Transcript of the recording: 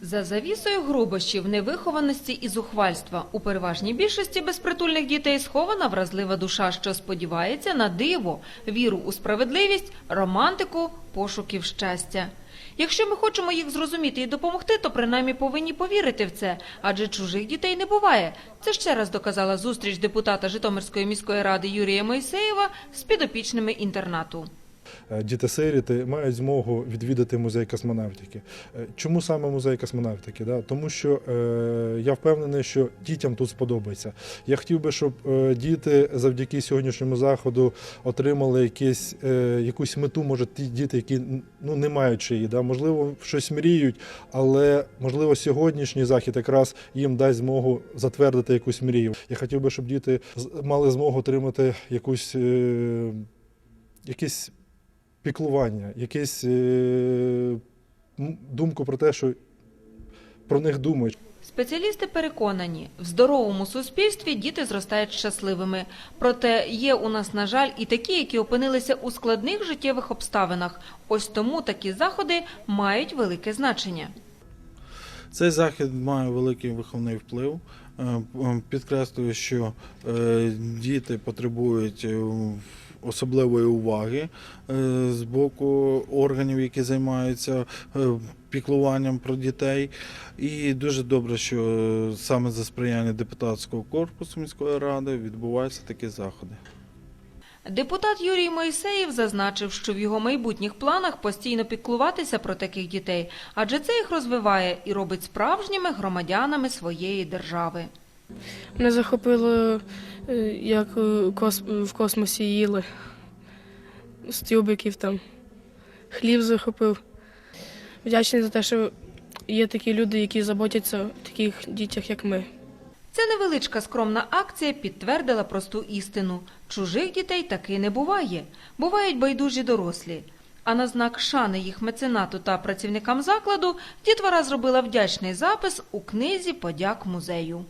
За завісою грубощів, невихованості і зухвальства у переважній більшості безпритульних дітей схована вразлива душа, що сподівається на диво, віру у справедливість, романтику, пошуків щастя. Якщо ми хочемо їх зрозуміти і допомогти, то принаймні повинні повірити в це, адже чужих дітей не буває. Це ще раз доказала зустріч депутата Житомирської міської ради Юрія Мойсеєва з підопічними інтернату. Е, Діти-сиріти мають змогу відвідати музей космонавтики. Е, Чому саме музей космонавтики? Тому що е, я впевнений, що дітям тут сподобається. Я хотів би, щоб діти завдяки сьогоднішньому заходу отримали якісь, якусь мету, може, ті діти, які ну, не мають її, можливо, щось мріють, але можливо сьогоднішній захід якраз їм дасть змогу затвердити якусь мрію. Я хотів би, щоб діти мали змогу отримати якусь. Якісь піклування, якесь е, думку про те, що про них думають. Спеціалісти переконані, в здоровому суспільстві діти зростають щасливими. Проте є у нас, на жаль, і такі, які опинилися у складних життєвих обставинах. Ось тому такі заходи мають велике значення. Цей захід має великий виховний вплив. Е, Підкреслюю, що е, діти потребують особливої уваги е, з боку органів, які займаються е, піклуванням про дітей. І дуже добре, що саме за сприяння депутатського корпусу міської ради відбуваються такі заходи. Депутат Юрій Мойсеєв зазначив, що в його майбутніх планах постійно піклуватися про таких дітей, адже це їх розвиває і робить справжніми громадянами своєї держави. Мене захопило, е, як е, в космосі їли з тюбиків там. Хліб захопив. Вдячний за те, що є такі люди, які заботяться о таких дітях, як ми. Ця невеличка скромна акція підтвердила просту істину. Чужих дітей таки не буває. Бувають байдужі дорослі. А на знак шани їх меценату та працівникам закладу дітвора зробила вдячний запис у книзі подяк музею.